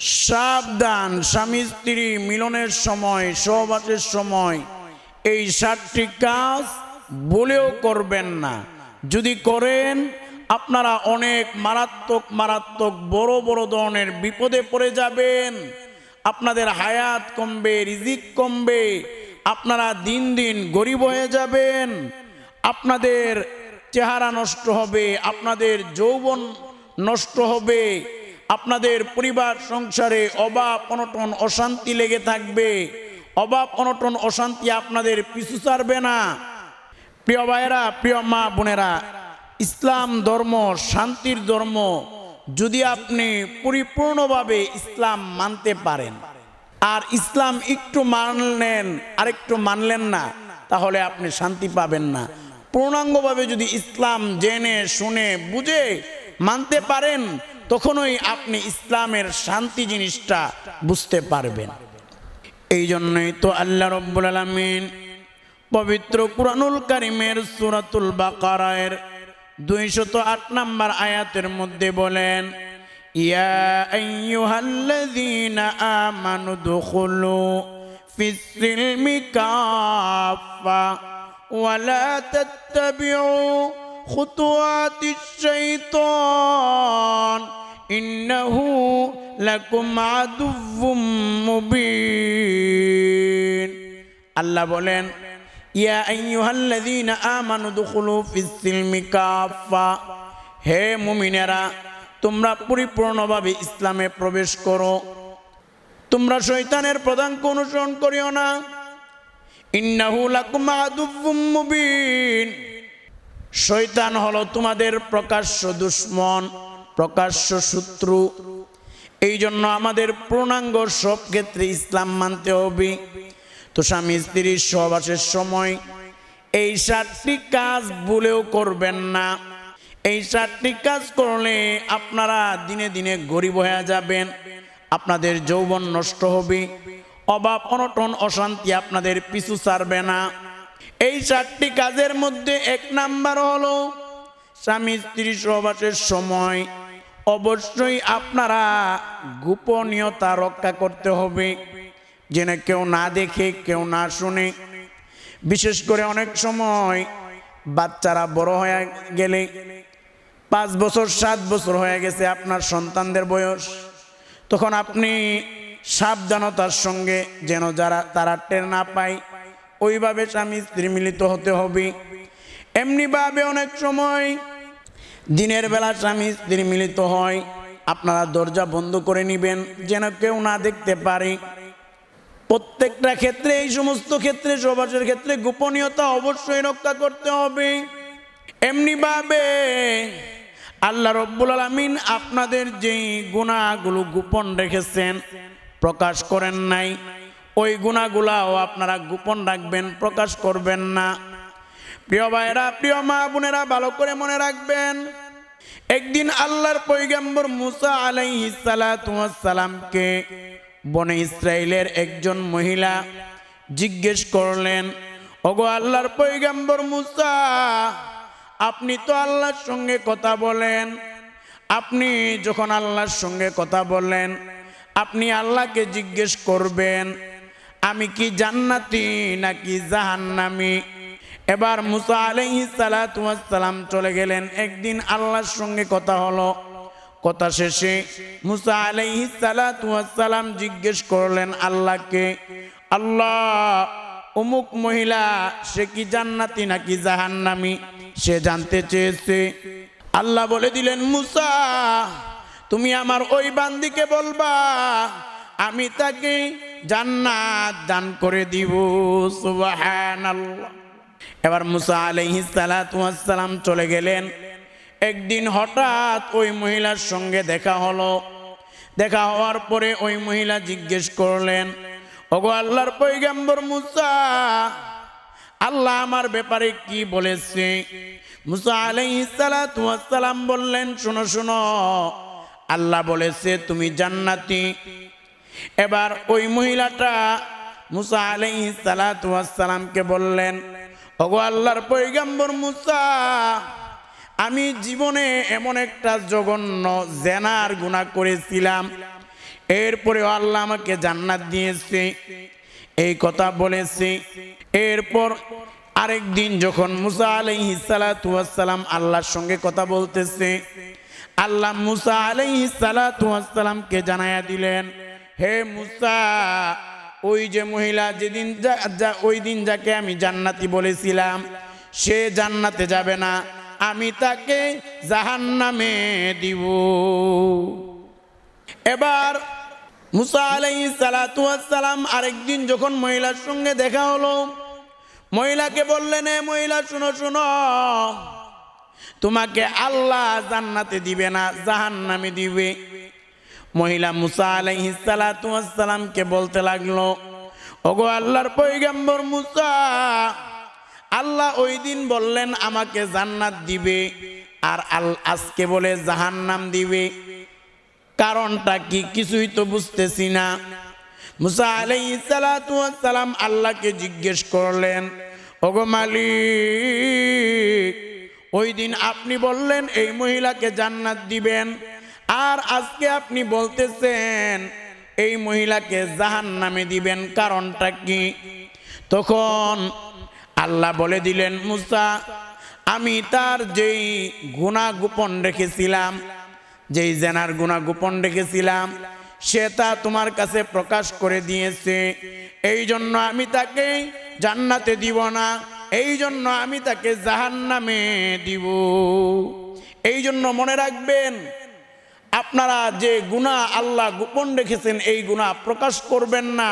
সাবধান, স্বামী স্ত্রী মিলনের সময়, সহবাসের সময়। এই সাতটি কাজ বলেও করবেন না। যদি করেন, আপনারা অনেক মারাত্মক মারাত্মক, বড় বড় ধরনের বিপদে পড়ে যাবেন। আপনাদের হায়াত কমবে, রিজিক কমবে, আপনারা দিন দিন গরিব হয়ে যাবেন। আপনাদের চেহারা নষ্ট হবে, আপনাদের যৌবন নষ্ট হবে। আপনাদের পরিবার, সংসারে অভাব, অনটন, অশান্তি লেগে থাকবে। অভাব, অনটন, অশান্তি আপনাদের পিছু ছাড়বে না। প্রিয় ভাইয়েরা, প্রিয় মা বোনেরা, ইসলাম ধর্ম, শান্তির ধর্ম যদি আপনি পরিপূর্ণভাবে ইসলাম মানতে পারেন আর ইসলাম একটু মানলেন, আরেকটু মানলেন না, তাহলে আপনি শান্তি পাবেন না। পূর্ণাঙ্গভাবে যদি ইসলাম জেনে, শুনে, বুঝে মানতে পারেন তখনই আপনি ইসলামের শান্তি জিনিসটা বুঝতে পারবেন। এই জন্যই তো আল্লাহ রব্বুল আলমিন পবিত্র কুরানুল কারিমের সুরাতুল বাকারায়ের দুইশত আট নম্বর আয়াতের মধ্যে বলেন, ইয়া খুতুওয়াতিশ শাইতান ইন্নাহু লাকুম আদুవ్বুম মুবিন আল্লাহ বলেন, ইয়া আইয়ুহাল্লাযীনা আমানু দুখুলু ফিস সিলমি কাফা হে মুমিনেরা, তোমরা পরিপূর্ণভাবে ইসলামে প্রবেশ করো। তোমরা শয়তানের প্রধানকে অনুসরণ করিও না। ইন্নাহু লাকুম আদুవ్বুম মুবিন। শয়তান হলো তোমাদের প্রকাশ্য দুশ্মন, প্রকাশ্য শত্রু। এই জন্য আমাদের পূর্ণাঙ্গ সব ক্ষেত্রে ইসলাম মানতে হবে। তো স্বামী স্ত্রীর সহবাসের সময় এই সাতটি কাজ ভুলেও করবেন না। এই সাতটি কাজ করলে আপনারা দিনে দিনে গরিব হয়ে যাবেন, আপনাদের যৌবন নষ্ট হবে, অভাব অনটন অশান্তি আপনাদের পিছু ছাড়বে না। এই চারটি কাজের মধ্যে এক নাম্বার হলো স্বামী স্ত্রী সহবাসের সময়। অবশ্যই আপনারা গোপনীয়তা রক্ষা করতে হবে, যেন কেউ না দেখে, কেউ না শুনে। বিশেষ করে অনেক সময় বাচ্চারা বড় হয়ে গেলে, পাঁচ বছর, সাত বছর হয়ে গেছে আপনার সন্তানদের বয়স। তখন আপনি সাবধানতার সঙ্গে যেন যারা, তারা টের না পায়। ওইভাবে স্বামী স্ত্রী মিলিত হতে হবে। এমনিভাবে অনেক সময় দিনের বেলা স্বামী স্ত্রী মিলিত হয়। আপনারা দরজা বন্ধ করে নেবেন, যেন কেউ না দেখতে পারে। প্রত্যেকটা ক্ষেত্রে, এই সমস্ত ক্ষেত্রে সবাসের ক্ষেত্রে গোপনীয়তা অবশ্যই রক্ষা করতে হবে। এমনিভাবে আল্লাহ রব্বুল আলমিন আপনাদের যেই গুণাগুলো গোপন রেখেছেন, প্রকাশ করেন নাই। ওই গুণাগুলাও আপনারা গোপন রাখবেন, প্রকাশ করবেন না। প্রিয় ভাইরা প্রিয় মা বোনেরা, ভালো করে মনে রাখবেন, একদিন আল্লাহর পৈগম্বর মুসা আলাইহিসালামকে বনে ইসরায়েলের একজন মহিলা জিজ্ঞেস করলেন, ওগো আল্লাহর পৈগম্বর মুসা, আপনি তো আল্লাহর সঙ্গে কথা বলেন। আপনি যখন আল্লাহর সঙ্গে কথা বলেন, আপনি আল্লাহকে জিজ্ঞেস করবেন আমি কি জান্নাতি নাকি জাহান্নামি? এবার মুসা আলাইহি সালাম চলে গেলেন। একদিন আল্লাহর সঙ্গে কথা হলো। কথা শেষে মুসা আলাইহি সালাম জিজ্ঞেস করলেন আল্লাহকে, আল্লাহ, অমুক মহিলা, সে কি জান্নাতি নাকি জাহান্নামি? সে জানতে চেয়েছে। আল্লাহ বলে দিলেন, মুসা, তুমি আমার ওই বান্দিকে বলবা, আমি তাকে জান্নাত দান করে দিব, সুবহানাল্লাহ। এবার মুসা আলাইহি সালাম চলে গেলেন। একদিন হঠাৎ ওই মহিলার সঙ্গে দেখা হলো। দেখা হওয়ার পরে ওই মহিলা জিজ্ঞেস করলেন, ওগো আল্লাহর পৈগম্বর মুসা, আল্লাহ আমার ব্যাপারে কি বলেছে? মুসা আলাইহি সালাম বললেন, শোনো শোনো, আল্লাহ বলেছে তুমি জান্নাতি এবার ওই মহিলাটা মুসা আলাইহি সালামকে বললেন, ওগো আল্লাহর পৈগম্বর মুসা, আমি জীবনে এমন একটা জঘন্য জেনার গুণা করেছিলাম। এরপরে আল্লাহ আমাকে জান্নাত দিয়েছে। এই কথা বলেছে। এরপর আরেক দিন যখন মুসা আলাইহিসালাম আল্লাহর সঙ্গে কথা বলতেছে, আল্লাহ মুসা আলাইহিসালামকে জানাইয়া দিলেন হে মুসা, ওই যে মহিলা যেদিন যা- ওই দিন যাকে আমি জান্নাতি বলেছিলাম, সে জান্নাতে যাবে না। আমি তাকে জাহান্নামে দিব। এবার মুসা আলাই সালাম আরেকদিন যখন মহিলার সঙ্গে দেখা হলো, মহিলাকে বললেন মহিলা, শুনো শুনো। তোমাকে আল্লাহ জান্নাতে দিবে না, জাহান্নামে দিবে। মহিলা মুসা আলাইহি সালামকে বলতে লাগল, ওগো আল্লাহর পৈগম্বর মুসা, আল্লাহ ওই দিন বললেন আমাকে জান্নাত দিবে আর আল আজকে বলে জাহান্নাম দিবে। কারণটা কি কিছুই তো বুঝতেছি না। মুসা আলাইহিস সালাতু ওয়াস সালাম আল্লাহকে জিজ্ঞেস করলেন, ওগো মালিক, ওই দিন আপনি বললেন এই মহিলাকে জান্নাত দিবেন? আর আজকে আপনি বলতেছেন, এই মহিলাকে জাহান্নামে দিবেন কারণটা কি? তখন আল্লাহ বলে দিলেন, মুসা, আমি তার যেই গুণা গোপন রেখেছিলাম, যেই জেনার গুণা গোপন রেখেছিলাম, সে তা তোমার কাছে প্রকাশ করে দিয়েছে। এই জন্য আমি তাকে জান্নাতে দিব না, এই জন্য আমি তাকে জাহান্নামে দিব। এই জন্য মনে রাখবেন আপনারা যে গুণা আল্লাহ গোপন রেখেছেন, এই গুণা প্রকাশ করবেন না।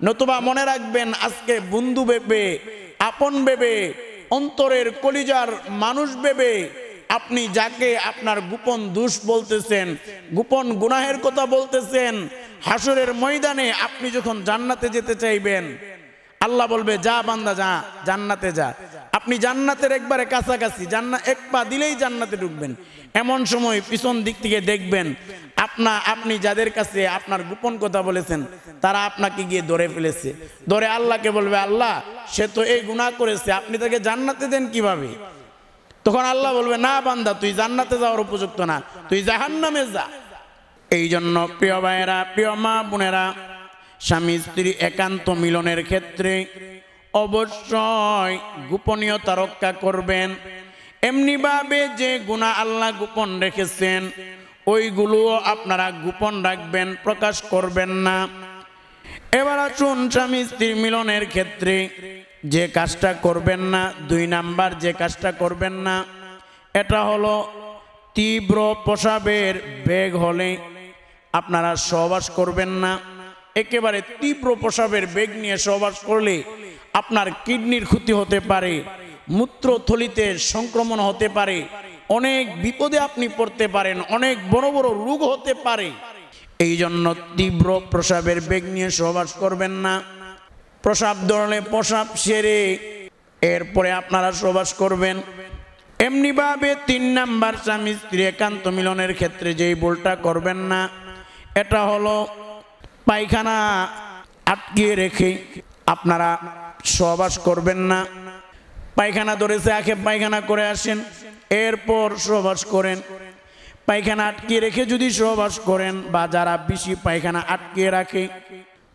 নতুবা মনে রাখবেন, আজকে বন্ধু ভেবে, আপন ভেবে, অন্তরের কলিজার মানুষ ভেবে আপনি যাকে আপনার গোপন দুষ বলতেছেন, গোপন গুনাহের কথা বলতেছেন হাসরের ময়দানে আপনি যখন জান্নাতে যেতে চাইবেন, আল্লাহ বলবে, যা বান্দা, যা, জান্নাতে যা। আপনি জান্নাতের একবারে কাছাকাছি, জান্না, এক পা দিলেই জান্নাতে ঢুকবেন। এমন সময় পিছন দিক থেকে দেখবেন, আপনা, আপনি যাদের কাছে আপনার গোপন কথা বলেছেন, তারা আপনাকে গিয়ে ধরে ফেলেছে। ধরে আল্লাহকে বলবে, আল্লাহ, সে তো এই গুনাহ করেছে, আপনি তাকে জান্নাতে দেন কীভাবে? তখন আল্লাহ বলবে, না বান্দা, তুই জান্নাতে যাওয়ার উপযুক্ত না, তুই জাহান্নামে যা। এই জন্য প্রিয় ভাইয়েরা, প্রিয় মা বোনেরা, স্বামী স্ত্রী একান্ত মিলনের ক্ষেত্রে অবশ্যই গোপনীয়তা রক্ষা করবেন। এমনিভাবে যে গুণা আল্লাহ গোপন রেখেছেন ওইগুলোও আপনারা গোপন রাখবেন, প্রকাশ করবেন না। এবার আসুন স্বামী স্ত্রী মিলনের ক্ষেত্রে যে কাজটা করবেন না, দুই নাম্বার যে কাজটা করবেন না, এটা হলো তীব্র প্রসাবের বেগ হলে আপনারা সহবাস করবেন না। একেবারে তীব্র প্রসাবের বেগ নিয়ে সহবাস করলে আপনার কিডনির ক্ষতি হতে পারে মূত্রথলিতে সংক্রমণ হতে পারে, অনেক বিপদে আপনি পড়তে পারেন, অনেক বড় বড় রোগ হতে পারে। এই জন্য তীব্র প্রসাবের বেগ নিয়ে সহবাস করবেন না। প্রসাব ধরলে প্রসাব সেরে এরপরে আপনারা সহবাস করবেন। এমনিভাবে তিন নাম্বার স্বামী স্ত্রী একান্ত মিলনের ক্ষেত্রে যেই ভুলটা করবেন না, এটা হলো পায়খানা আটকিয়ে রেখে আপনারা সহবাস করবেন না। পায়খানা ধরেছে আখে পায়খানা করে আসেন। এরপর সহবাস করেন। পায়খানা আটকিয়ে রেখে যদি সহবাস করেন বা যারা বেশি পায়খানা আটকিয়ে রাখে,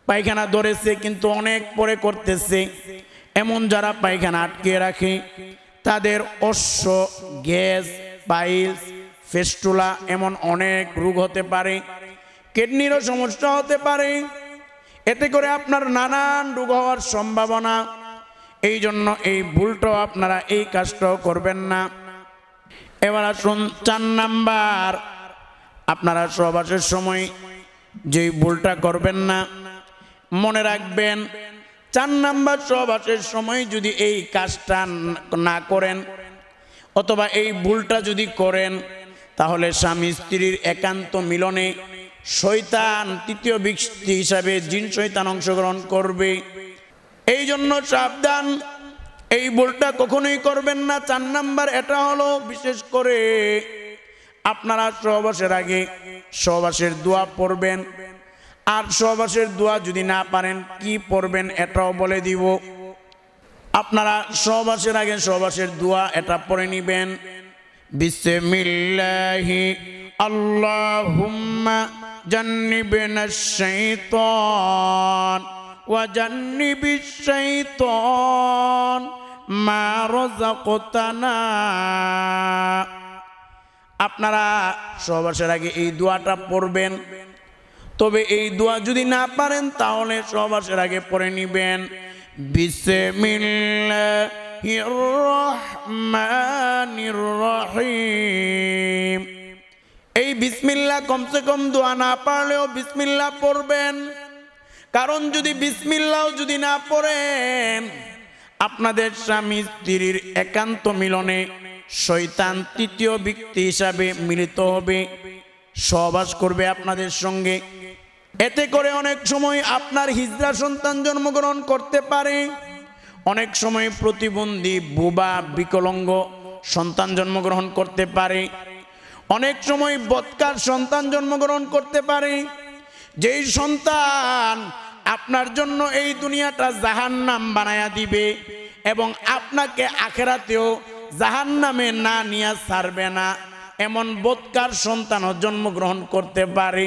পায়খানা ধরেছে কিন্তু অনেক পরে করতেছে, এমন যারা পায়খানা আটকিয়ে রাখে, তাদের অশ্ব, গ্যাস পাইলস ফেস্টুলা এমন অনেক রোগ হতে পারে, কিডনিরও সমস্যা হতে পারে। এতে করে আপনার নানান রোগ হওয়ার সম্ভাবনা এই জন্য এই ভুলটাও আপনারা এই কাজটাও করবেন না। এবার আসুন চার নাম্বার। আপনারা সহবাসের সময় যেই ভুলটা করবেন না, মনে রাখবেন চার নাম্বার সহবাসের সময় যদি এই কাজটা না করেন অথবা এই ভুলটা যদি করেন, তাহলে স্বামী স্ত্রীর একান্ত মিলনে শৈতান তৃতীয় ব্যক্তি হিসাবে জিন শৈতান অংশগ্রহণ করবে। এই জন্য সাবধান। এই বলটা কখনোই করবেন না। চার নাম্বার এটা হলো, বিশেষ করে আপনারা সহবাসের আগে সহবাসের দোয়া পড়বেন। আর সহবাসের দোয়া যদি না পারেন, কি পড়বেন এটাও বলে দিব। আপনারা সহবাসের আগে সহবাসের দোয়া এটা পড়ে নিবেন। বিসমিল্লাহি, আল্লাহুম্মা জান্নিবিনা শাইতান। وجنب الشيطان ما رزقتنا আপনারা সহবাসের আগে এই দোয়াটা পড়বেন তবে এই দোয়া যদি না পারেন তাহলে সহবাসের আগে পড়ে নিবেন বিসমিল্লাহির রহমানির রহিম এই বিসমিল্লা কমসে কম দোয়া না পারলেও বিসমিল্লা পড়বেন কারণ যদি বিসমিল্লাও যদি না পড়েন, আপনাদের স্বামী স্ত্রীর একান্ত মিলনে শৈতান তৃতীয় ব্যক্তি হিসাবে মিলিত হবে। সহবাস করবে আপনাদের সঙ্গে। এতে করে অনেক সময় আপনার হিজড়া সন্তান জন্মগ্রহণ করতে পারে। অনেক সময় প্রতিবন্ধী বুবা বিকলঙ্গ সন্তান জন্মগ্রহণ করতে পারে। অনেক সময় বৎকার সন্তান জন্মগ্রহণ করতে পারে। যেই সন্তান আপনার জন্য এই দুনিয়াটা জাহান্নাম বানায়া দিবে এবং আপনাকে আখেরাতেও জাহান্নামে না নিয়ে ছাড়বে না। এমন বৎকার সন্তানও জন্মগ্রহণ করতে পারে।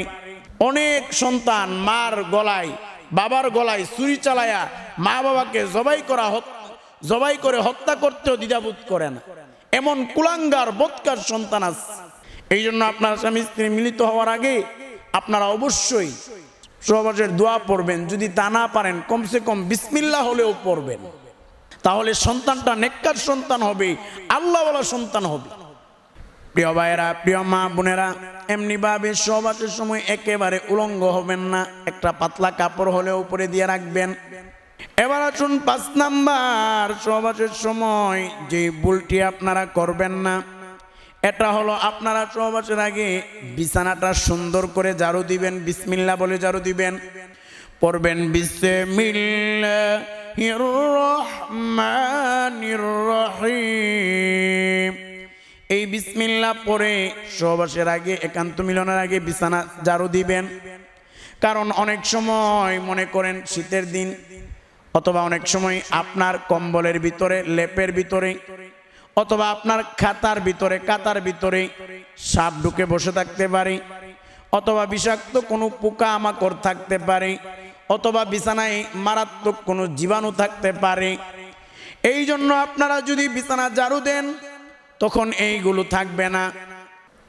অনেক সন্তান মার গলায়, বাবার গলায় ছুরি চালায়া মা বাবাকে জবাই করা জবাই করে হত্যা করতেও দ্বিধাবোধ করে না। এমন কুলাঙ্গার বৎকার সন্তান আছে। এই জন্য আপনার স্বামী স্ত্রী মিলিত হওয়ার আগে আপনারা অবশ্যই সহবাসের দোয়া পড়বেন। যদি তা না পারেন, কমসে কম বিসমিল্লা হলেও পড়বেন। তাহলে সন্তানটা নেককার সন্তান হবে, আল্লাহওয়ালা সন্তান হবে। প্রিয় ভাইয়েরা, প্রিয় মা বোনেরা, এমনিভাবে সহবাসের সময় একেবারে উলঙ্গ হবেন না। একটা পাতলা কাপড় হলে উপরে দিয়ে রাখবেন। এবার আসুন পাঁচ নাম্বার সহবাসের সময়, যে ভুলটি আপনারা করবেন না। এটা হলো আপনারা সহবাসের আগে বিছানাটা সুন্দর করে ঝাড়ু দিবেন, বিসমিল্লা বলে ঝাড়ু দিবেন। পড়বেন রহিম। এই বিসমিল্লা পরে সহবাসের আগে, একান্ত মিলনের আগে বিছানা ঝাড়ু দিবেন। কারণ অনেক সময় মনে করেন শীতের দিন, অথবা অনেক সময় আপনার কম্বলের ভিতরে, লেপের ভিতরে অথবা আপনার খাতার ভিতরে কাতার ভিতরে সাপ ঢুকে বসে থাকতে পারে, অথবা বিষাক্ত কোনো পোকা আমাকড় থাকতে পারে, অথবা বিছানায় মারাত্মক কোনো জীবাণু থাকতে পারে। এই জন্য আপনারা যদি বিছানা ঝাড়ু দেন, তখন এইগুলো থাকবে না।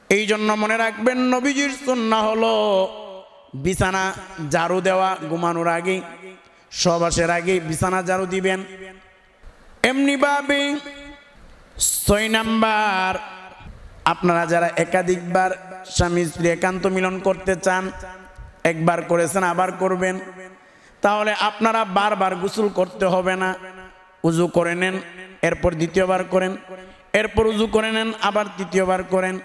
এই জন্য মনে রাখবেন, নবীজির সুন্না হলো বিছানা ঝাড়ু দেওয়া ঘুমানোর আগে সবাসের আগে বিছানা ঝাড়ু দিবেন। এমনিভাবে ছয় নাম্বার। আপনারা যারা একাধিকবার স্বামী স্ত্রী একান্ত মিলন করতে চান, একবার করেছেন, আবার করবেন, তাহলে আপনারা বারবার গোসল করতে হবে না। উজু করে নেন, এরপর দ্বিতীয়বার করেন, এরপর উজু করে নেন, আবার তৃতীয়বার করেন।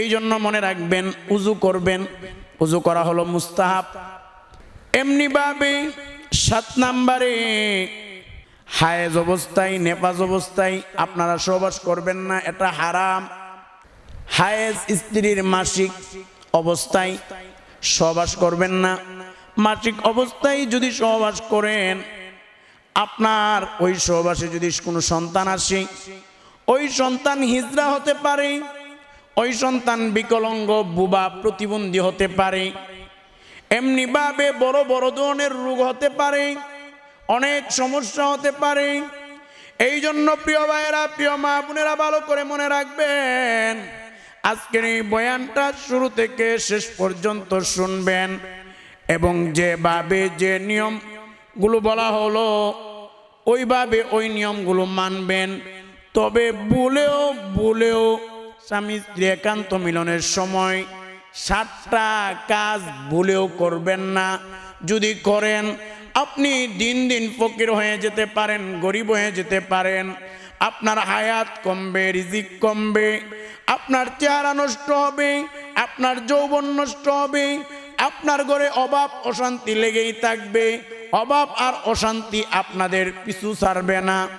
এই জন্য মনে রাখবেন, উজু করবেন, উজু করা হলো মুস্তাহাব। এমনিভাবে সাত নাম্বারে হায়েজ অবস্থায়, নেপাজ অবস্থায় আপনারা সহবাস করবেন না, এটা হারাম। হায়েজ স্ত্রীর মাসিক অবস্থায় সহবাস করবেন না। মাসিক অবস্থায় যদি সহবাস করেন, আপনার ওই সহবাসে যদি কোনো সন্তান আসে, ওই সন্তান হিজড়া হতে পারে, ওই সন্তান বিকলঙ্গ, বুবা প্রতিবন্ধী হতে পারে, এমনিভাবে বড় বড় ধরনের রোগ হতে পারে অনেক সমস্যা হতে পারে। এই জন্য প্রিয় ভাইয়েরা, প্রিয় মা বোনেরা, ভালো করে মনে রাখবেন, আজকের এই বয়ানটা শুরু থেকে শেষ পর্যন্ত শুনবেন এবং যেভাবে যে নিয়মগুলো বলা হলো, ওইভাবে ওই নিয়মগুলো মানবেন। তবে বলেও বলেও স্বামী স্ত্রী একান্ত মিলনের সময় সাতটা কাজ বলেও করবেন না। যদি করেন আপনি দিন দিন ফকির হয়ে যেতে পারেন, গরিব হয়ে যেতে পারেন। আপনার হায়াত কমবে, রিজিক কমবে, আপনার চেহারা নষ্ট হবে, আপনার যৌবন নষ্ট হবে, আপনার ঘরে অভাব অশান্তি লেগেই থাকবে। অভাব আর অশান্তি আপনাদের পিছু ছাড়বে না।